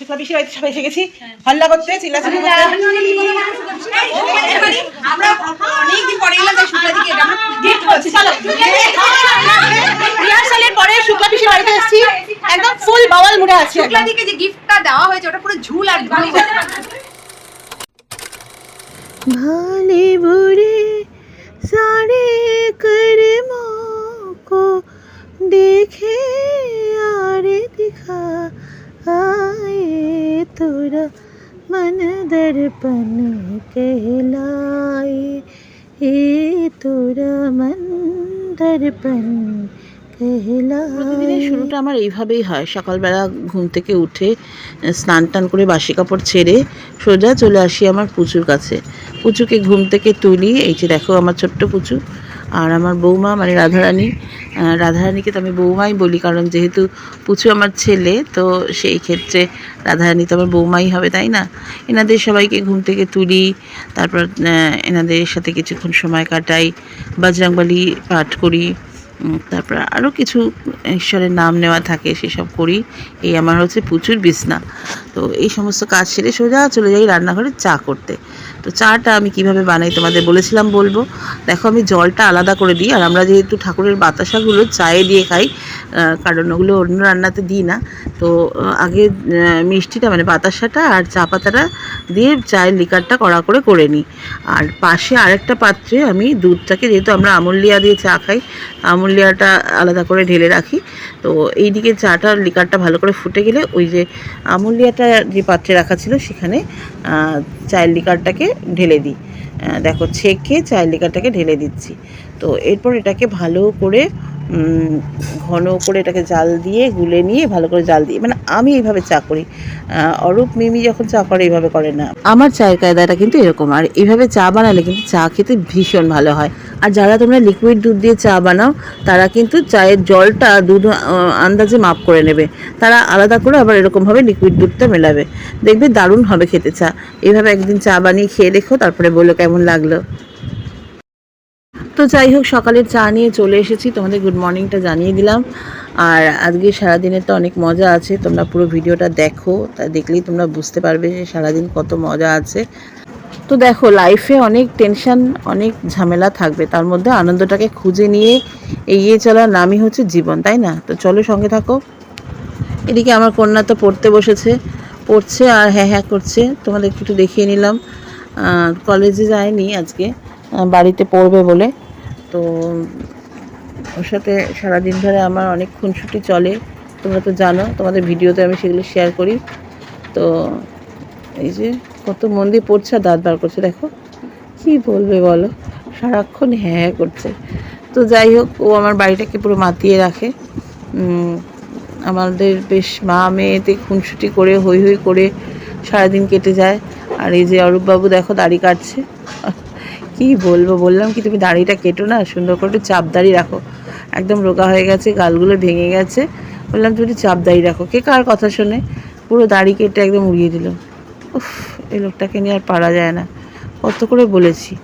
হ্যাঁ। শুক্লা বাড়িতে সবাই এসে গেছি হল্লা করতে। রিহার্সালের পরে শুক্লা বাড়িতে এসেছি। একদম ফুল বাওয়াল মুড়ে আছে শুক্লা দিকে যে গিফটটা দেওয়া হয়েছে ওটা পুরো ঝুল আর ভালে বুড়ে সারে দেখে আরে मन दर्पण कहलाए हे तोरा मन दर्पण প্রতিদিনের कहलाए শুরুটা আমার এইভাবেই হয় সকালবেলা ঘুম থেকে উঠে স্নান টান করে বাসি কাপড় ছেড়ে সোজা চলে আসি আমার পুচুর কাছে পুচুকে ঘুম থেকে তুলি এই যে দেখো আমার ছোট্ট পুচু আর আমার বৌমা মানে রাধারানী রাধারানীকে তো আমি বৌমাই বলি, কারণ যেহেতু পুচু আমার ছেলে, তো সেই ক্ষেত্রে রাধারানী তো আমার বৌমাই হবে, তাই না? এনাদের সবাইকে ঘুম থেকে তুলি, তারপর এনাদের সাথে কিছুক্ষণ সময় কাটাই বজরংবলী পাঠ করি তারপর আরও কিছু ঈশ্বরের নাম নেওয়া থাকে, সেসব করি, এই আমার হচ্ছে প্রচুর বিছনা। তো এই সমস্ত কাজ সেরে সোজা চলে যাই রান্নাঘরে চা করতে। তো চাটা আমি কীভাবে বানাই তোমাদের বলেছিলাম বলব। দেখো আমি জলটা আলাদা করে দিই, আর আমরা যেহেতু ঠাকুরের বাতাসাগুলো চায়ে দিয়ে খাই কারণ ওগুলো অন্য রান্নাতে দিই না, তো আগে মিষ্টিটা মানে বাতাসাটা আর চা পাতাটা দিয়ে চায়ের লিকারটা কড়া করে করে নিই। আর পাশে আরেকটা পাত্রে আমি দুধটাকে, যেহেতু আমরা আমুলিয়া দিয়ে চা খাই, আমুলিয়াটা আলাদা করে ঢেলে রাখি, তো এইদিকে চাটা লিকারটা ভালো করে ফুটে গেলে ওই যে আমুলিয়াটা যে পাত্রে রাখা ছিল সেখানে চায়ের লিকারটাকে ঢেলে দিই। দেখো ছেঁকে চায়ের লিকারটাকে ঢেলে দিচ্ছি। তো এরপর এটাকে ভালো করে ঘন করে এটাকে জাল দিয়ে, গুলে নিয়ে ভালো করে জাল দিয়ে মানে আমি এইভাবে চা করি। অরূপ মিমি যখন চা করে, এইভাবে করে না। আমার চায়ের কায়দাটা কিন্তু এরকম, আর এইভাবে চা বানালে কিন্তু চা খেতে ভীষণ ভালো হয়। আর যারা তোমরা লিকুইড দুধ দিয়ে চা বানাও, তারা কিন্তু চায়ের জলটা, দুধ আন্দাজে মাপ করে নেবে। তারা আলাদা করে আবার এরকমভাবে লিকুইড দুধটা মেলাবে। দেখবে দারুণ হবে খেতে চা। এইভাবে একদিন চা বানিয়ে খেয়ে দেখো, তারপরে বলো কেমন লাগল। তো যাই হোক, সকালের চা নিয়ে চলে এসেছি। তোমাদের গুড মর্নিংটা জানিয়ে দিলাম। আর আজকে সারাদিনের তো অনেক মজা আছে, তোমরা পুরো ভিডিওটা দেখো। তা দেখলেই তোমরা বুঝতে পারবে যে সারাদিন কত মজা আছে। তো দেখো লাইফে অনেক টেনশন অনেক ঝামেলা থাকবে। তার মধ্যে আনন্দটাকে খুঁজে নিয়ে এগিয়ে চলার নামই হচ্ছে জীবন, তাই না? তো চলো সঙ্গে থাকো। এদিকে আমার কন্যা তো পড়তে বসেছে। পড়ছে আর হ্যাঁ হ্যাঁ করছে। তোমাদের একটু দেখিয়ে নিলাম। কলেজে যায়নি আজকে। বাড়িতে পড়বে বলে। তো ওর সাথে সারাদিন ধরে আমার অনেক খুনসুটি চলে, তোমরা তো জানো, তোমাদের ভিডিওতে আমি সেগুলো শেয়ার করি। তো এই যে কত মন দিয়ে পড়ছে দাঁত বার করছে, দেখো। কি বলবে বলো? সারাক্ষণ হ্যাঁ হ্যাঁ করছে। তো যাই হোক, ও আমার বাড়িটাকে পুরো মাতিয়ে রাখে। আমাদের বেশ মা মেয়েতে খুনসুটি করে হই হই করে সারাদিন কেটে যায়। আর এই যে অরূপবাবু দেখো, দাড়ি কাটছে। কি বলব? বললাম কি, তুমি দাড়িটা কেটো না, সুন্দর করে একটু চাপ দাড়ি রাখো। একদম রোগা হয়ে গেছে, গালগুলো ভেঙে গেছে। বললাম, তুমি চাপ দাড়ি রাখো। কে কার কথা শোনে? পুরো দাড়ি কেটে একদম উড়িয়ে দিল। উফ, এই লোকটাকে নিয়ে আর পারা যায় না। কত করে বলেছি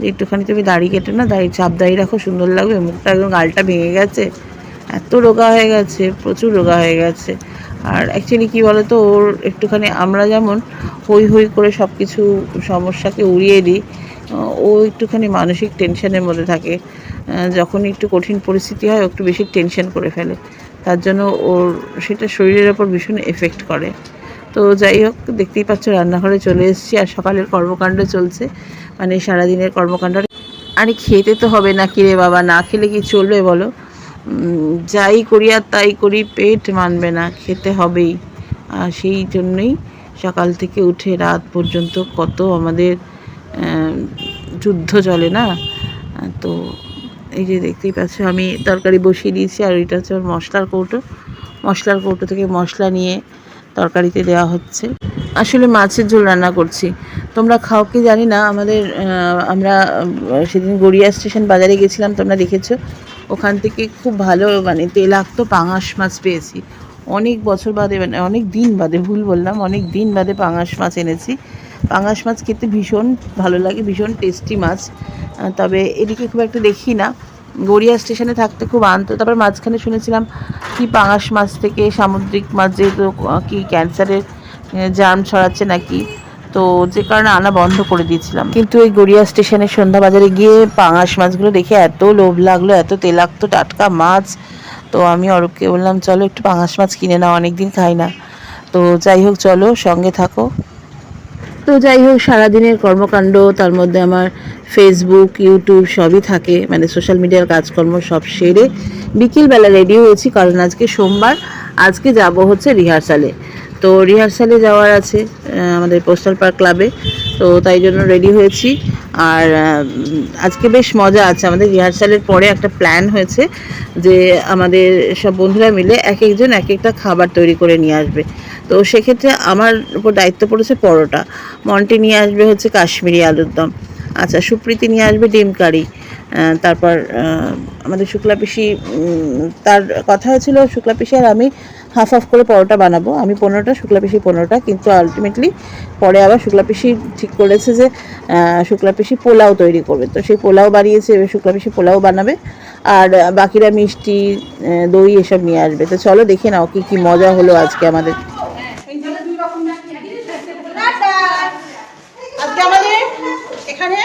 যে একটুখানি তুমি দাড়ি কেটে না, দাড়ি, চাপ দাড়ি রাখো, সুন্দর লাগবে। মুখটা একদম গালটা ভেঙে গেছে। এত রোগা হয়ে গেছে, প্রচুর রোগা হয়ে গেছে। আর অ্যাকচুয়ালি কী বলো তো ওর একটুখানি আমরা যেমন হই হই করে সব কিছু সমস্যাকে উড়িয়ে দিই ও একটুখানি মানসিক টেনশনের মধ্যে থাকে। যখন একটু কঠিন পরিস্থিতি হয় একটু বেশি টেনশন করে ফেলে। তার জন্য ওর সেটা শরীরের ওপর ভীষণ এফেক্ট করে। তো যাই হোক, দেখতেই পাচ্ছ রান্নাঘরে চলে এসেছি আর সকালের কর্মকাণ্ড চলছে। মানে সারাদিনের কর্মকাণ্ড। আরে খেতে তো হবে না কিরে বাবা, না খেলে কি চলবে বলো? যাই করি আর তাই করি, পেট মানবে না, খেতে হবেই। আর সেই জন্যই সকাল থেকে উঠে রাত পর্যন্ত কত আমাদের যুদ্ধ চলে না? তো এই যে দেখতেই পাচ্ছ, আমি তরকারি বসিয়ে দিয়েছি আর এটা হচ্ছে মশলার কৌটো। মশলার কৌটো থেকে মশলা নিয়ে তরকারিতে দেওয়া হচ্ছে। আসলে মাছের ঝোল রান্না করছি। তোমরা খাও কি জানি না, আমাদের আমরা সেদিন গড়িয়া স্টেশন বাজারে গেছিলাম, তোমরা দেখেছ। ওখান থেকে খুব ভালো মানে তেলাক্ত পাঙাশ মাছ পেয়েছি। অনেক বছর বাদে মানে অনেক দিন বাদে, ভুল বললাম, অনেক দিন বাদে পাঙাশ মাছ এনেছি। পাঙাশ মাছ খেতে ভীষণ ভালো লাগে, ভীষণ টেস্টি মাছ। তবে এদিকে খুব একটা দেখি না। গড়িয়া স্টেশনে থাকতে খুব আনতো তারপর মাঝখানে শুনেছিলাম কি পাঙাশ মাছ থেকে সামুদ্রিক মাছ যেহেতু কি ক্যান্সারের জার্ম ছড়াচ্ছে নাকি? তো যে কারণে আনা বন্ধ করে দিয়েছিলাম। কিন্তু ওই গড়িয়া স্টেশনের সন্ধ্যা বাজারে গিয়ে পাঙাশ মাছগুলো দেখে এত লোভ লাগল, এত তেলাক্ত টাটকা মাছ। তো আমি অরূপকে বললাম, চলো একটু পাঙাশ মাছ কিনে নাও, অনেকদিন খাই না। তো যাই হোক, চলো সঙ্গে থাকো। তো যাই হোক, সারাদিনের কর্মকাণ্ড, তার মধ্যে আমার ফেসবুক ইউটিউব সবই থাকে। মানে সোশ্যাল মিডিয়ার কাজকর্ম সব সেরে বিকেলবেলা রেডি হয়েছি, কারণ আজকে সোমবার। আজকে যাব হচ্ছে রিহার্সালে তো রিহার্সালে যাওয়ার আছে আমাদের পোস্টাল পার্ক ক্লাবে তো তাই জন্য রেডি হয়েছি। আর আজকে বেশ মজা আছে। আমাদের রিহার্সালের পরে একটা প্ল্যান হয়েছে যে আমাদের সব বন্ধুরা মিলে এক একজন এক একটা খাবার তৈরি করে নিয়ে আসবে। তো সেক্ষেত্রে আমার উপর দায়িত্ব পড়েছে পরোটা। মন্টি নিয়ে আসবে হচ্ছে কাশ্মীরি আলুর দম। আচ্ছা সুপ্রীতি নিয়ে আসবে ডিম কারি। তারপর আমাদের শুক্লা পিসি তার কথা হয়েছিল শুক্লা পিসি আর আমি। হাফ হাফ করে পরোটা বানাবো। আমি পনেরোটা শুক্লা পিসি পনেরোটা কিন্তু আলটিমেটলি পরে আবার শুক্লা পিসি ঠিক করেছে যে শুক্লা পিসি পোলাও তৈরি করবে। তো সেই পোলাও বানিয়েছে এবার শুক্লা পিসি পোলাও বানাবে। আর বাকিরা মিষ্টি দই এসব নিয়ে আসবে। তো চলো দেখে নাও কি কি মজা হলো আজকে আমাদের। আজকে আমাদের এখানে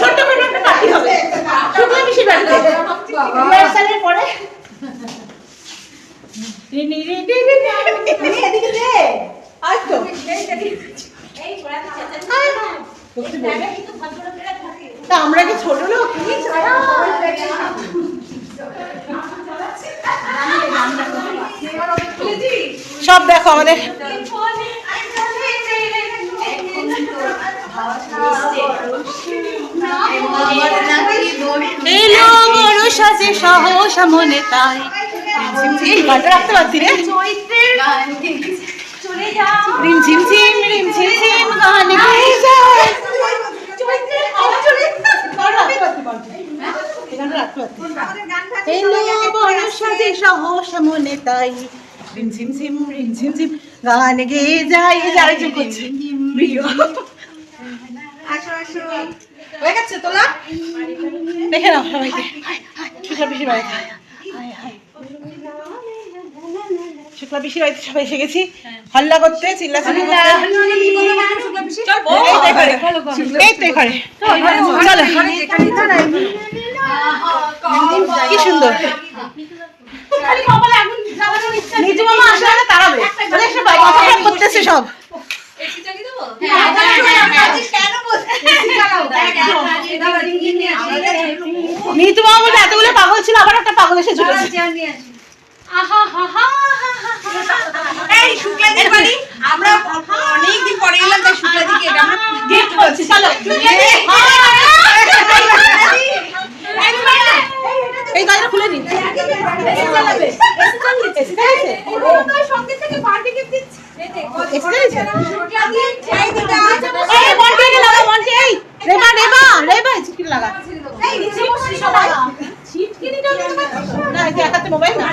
ছোট্ট করে একটা পার্টি হবে। শুক্লা পিসির বাড়িতে পরে। রিনি রিনি রিনি রিনি এদিকে দে আয় তো আয়। তা আমরা কি ছোট লোক সব দেখো আমাদের এলো বড় সাজে সহসা মনে তাই এই গানটা রাখতে পারছি রে। রিম ঝিম ঝিম রিম ঝিম ঝিম গান গেয়ে যায়। বড় গান গেয়ে যায়। দেখে নাও সবাইকে। শুক্লা পিসির বাড়িতে শুক্লা পিসির বাড়িতে সবাই এসে গেছি হল্লা করতে চিল্লাচিল্লি করতে চল বল। এই তো এখানে। এই তো এখানে। চলো কি সুন্দর নিজু মামা আসলে না তাড়াবে মানে করতেছে সব নিতু মামা বলে এতগুলো পাগল ছিল আবার একটা পাগল এসে ঝুলেছে এই শুক্লাদির বাড়ি আমরা অনেকদিন পরে এলাম তাই শুক্লাদিকে এটা আমরা গিফট করছি চলো এই গাড়িটা খুলে নিন মোবাইল না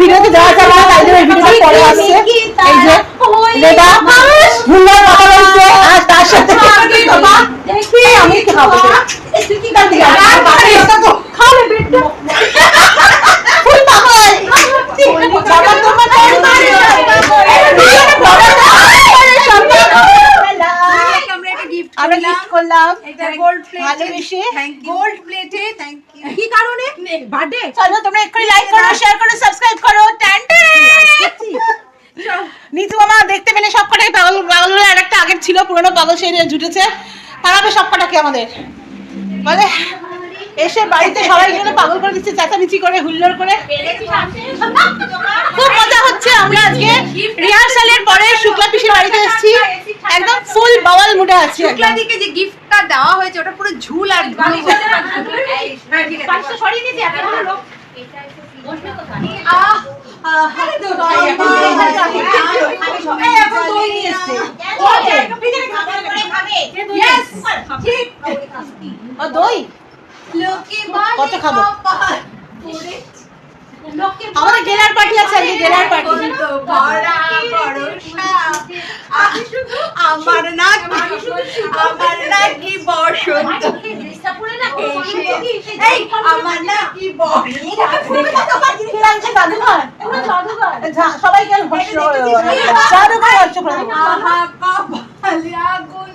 ভিডিওতে দেওয়া যাবে না তাই জন্য এই ভিডিওটা পরে আসছে এই যে রেবা ভুলার কথা বলছে আর তার সাথে বাবা দেখি আমি কি খাব তুই কি করবি খাবে বেটা ফুল পাগল বাবা তোমার আমরা একটা গিফট আমরা গিফট করলাম এটা গোল্ড প্লেটে ভালোবেসে গোল্ড প্লেটে থ্যাংক ইউ কি কারণে? বার্থডে। চলো তোমরা লাইক করো শেয়ার করো সাবস্ক্রাইব করো টান নিতু মামা দেখতে পেলে সব কটাই পাগল পাগল আর একটা আগের ছিল পুরনো পাগল সেই জুটেছে। তারা সব কটাকে আমাদের? বলে এসে বাড়িতে সবাই এখানে পাগল করে দিচ্ছে চেঁচামেচি করে হুল্লোড় করে। খুব মজা হচ্ছে আমরা আজকে রিহার্সালের পরে শুক্লা পিসির বাড়িতে এসেছি। একদম ফুল বাওয়াল মুডে আছি। শুক্লাদিকে যে গিফটটা দেওয়া হয়েছে ওটা পুরো ঝুল আর ঝুল হ্যাঁ ঠিক আছে। সরিয়ে দিয়েছি লোক। দই, কত খাব? আমাদের গেলার পার্টি আছে আজকে গেলার পার্টি। আমার নাকি আমার নাকি বসন্ত এই আমার নাকি সবাই কেন ভস্য করে দেবো? জাদুঘর ভস্য করে দেবো। আহা কপালে আগুন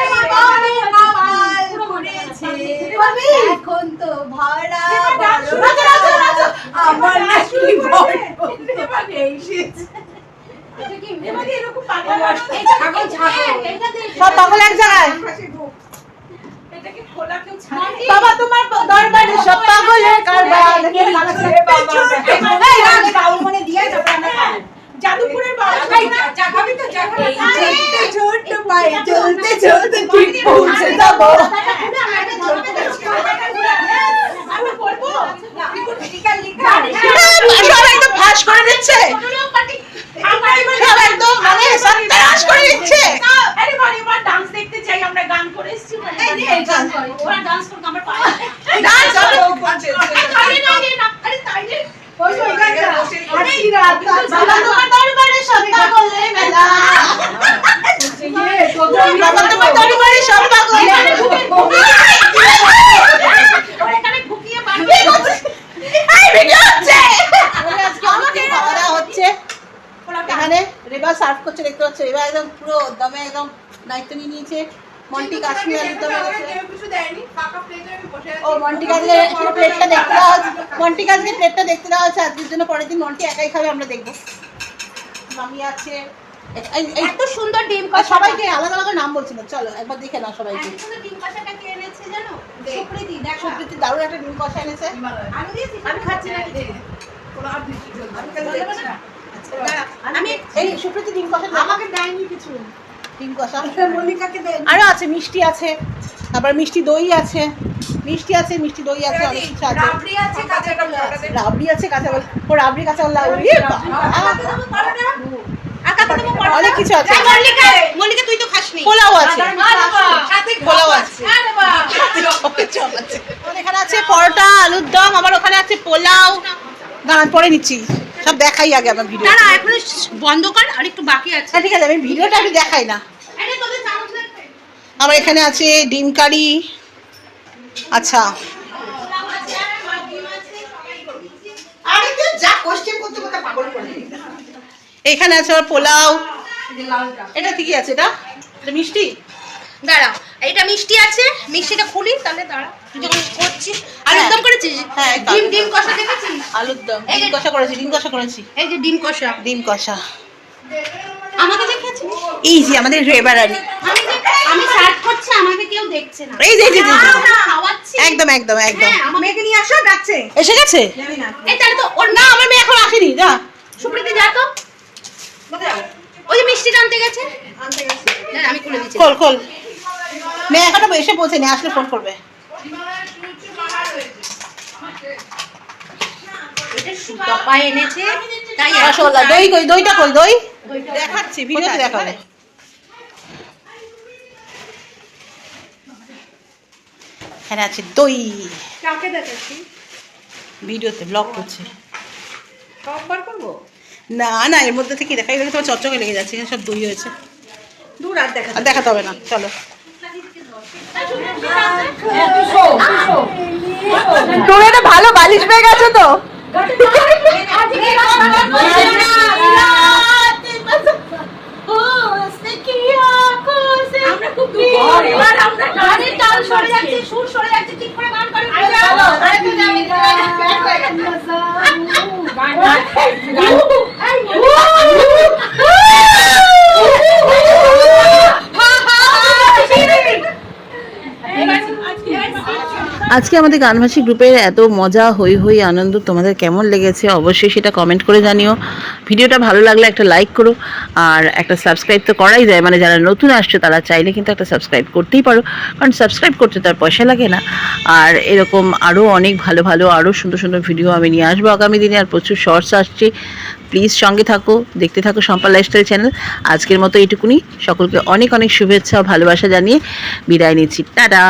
এই বনে কপাল পুড়েছে। এখন তো ভরা আমার নাকি বসন্ত এসেছে। সব এক জায়গায় বাবা তোমার দরবারে সব পাগলের কারবার মনে। জাদুপুরের চলতে চলতে ঠিক পৌঁছে যাব সব একদম ফাঁস করে দিচ্ছে সব একদম মানে সত্যানাশ করে দিচ্ছে ডান্স বাবা তোমার দরবারে সব পাগলের মেলা বাবা তোমার দরবারে সব পাগলের আমাকে খাওয়া দাওয়া হচ্ছে এখানে রেবা সার্ভ করছে, দেখতে পাচ্ছ? এবার একদম পুরো দমে একদম দায়িত্ব নিয়ে নিয়েছে। মন্টি কাশ্মীর আলুর দমে গেছে। ও মন্টি কাজকে প্লেটটা দেখতে দেওয়া হচ্ছে মন্টি কাজকে প্লেটটা দেখতে দেওয়া হচ্ছে আজকের জন্য পরের দিন মন্টি একাই খাবে আমরা দেখব। মামি আছে। এত সুন্দর ডিম আর সবাইকে আলাদা আলাদা নাম বলছিল চলো একবার দেখে নাও সবাইকে। ডিম কষাটা কে এনেছে জানো? সুপ্রীতি দেখো। সুপ্রীতি দারুণ একটা ডিম কষা এনেছে। আমি দিয়েছি আমি খাচ্ছি না। আমি এই সুপ্রীতি ডিম কষা আমাকে দেয়নি কিছু। ডিম কষা। মল্লিকাকে আরও আছে মিষ্টি আছে। তারপর মিষ্টি দই আছে। মিষ্টি আছে মিষ্টি দই আছে অনেক কিছু আছে। রাবড়ি আছে কাঁচা রাবড়ি আছে কাঁচা ও রাবড়ি কাঁচা ওরে অনেক কিছু আছে। মল্লিকা তুই তো খাসনি। পোলাও আছে। সাথে পোলাও আছে। এখানে আছে পরোটা আলুর দম আমার ওখানে আছে পোলাও। দাঁড়ান পরে নিচ্ছি। সব দেখাই আগে আমার ভিডিও দাঁড়া এখন বন্ধ কর আর একটু বাকি আছে। ঠিক আছে আমি ভিডিওটা আমি দেখাই না আরে তোদের চামচ লাগবে আমার এখানে আছে ডিম কারি। আচ্ছা। এখানে আছে আমার পোলাও। এটা ঠিকই আছে এটা? এটা মিষ্টি? দাঁড়া এটা মিষ্টি আছে মিষ্টিটা খুলি তাহলে দাঁড়া তুই যখন করছিস। আর হ্যাঁ। একদম করেছিস? হ্যাঁ, ডিম ডিম কষা দেখেছিস? আলুর দম ডিম কষা করেছি ডিম কষা করেছি। এই যে ডিম কষা। ডিম কষা। আমাকে দেখেছিস এই যে আমাদের রেবা রানী আমি যে- আমি সার্চ করছি আমাকে কেউ দেখছে না। এই যে এই যে, খাওয়াচ্ছি। একদম একদম একদম। হ্যাঁ আমার মেয়েকে নিয়ে আসো ডাকছে এসে গেছে? এই তাহলে তো ওর না আমার মেয়ে এখন আসেনি যা। সুপ্রীতি যা তো। ওই যে মিষ্টিটা আনতে গেছে। না, আমি খুলে দিচ্ছি। খোল খোল। মেয়ে এখনও এসে পৌঁছেনি আসলে ফোন করবে। দই কই দইটা কই দই। দেখাচ্ছি ভিডিওতে দেখাবে। এখানে আছে দই। কাকে দেখাচ্ছি? ভিডিওতে ব্লগ করছে। সববার করব? না না এর মধ্যে থেকে দেখা গেলে তোমার চকচকে লেগে যাচ্ছে এখানে সব দই হয়েছে। দূর আর দেখা দেখাতে হবে না চলো। তুমি ভালো বালিশ পেয়ে গেছো তো আমরা খুব দুঃখী। এবার আমরা গানের তাল সরে যাচ্ছে, সুর সরে যাচ্ছে, ঠিক করে গান করে আজকে আমাদের গানভাসী গ্রুপের এত মজা হই হই আনন্দ তোমাদের কেমন লেগেছে অবশ্যই সেটা কমেন্ট করে জানিও। ভিডিওটা ভালো লাগলে একটা লাইক করো, আর একটা সাবস্ক্রাইব তো করাই যায়। মানে যারা নতুন আসছে, তারা চাইলে কিন্তু একটা সাবস্ক্রাইব করতেই পারো। কারণ সাবস্ক্রাইব করতে তার পয়সা লাগে না। আর এরকম আরও অনেক ভালো ভালো আরও সুন্দর সুন্দর ভিডিও আমি নিয়ে আসব আগামী দিনে। আর প্রচুর শর্টস আসছে। প্লিজ সঙ্গে থাকো, দেখতে থাকো সম্পা লাইফস্টাইল চ্যানেল আজকের মতো এইটুকুনি। সকলকে অনেক অনেক শুভেচ্ছা ও ভালোবাসা জানিয়ে বিদায় নিচ্ছি। টাটা!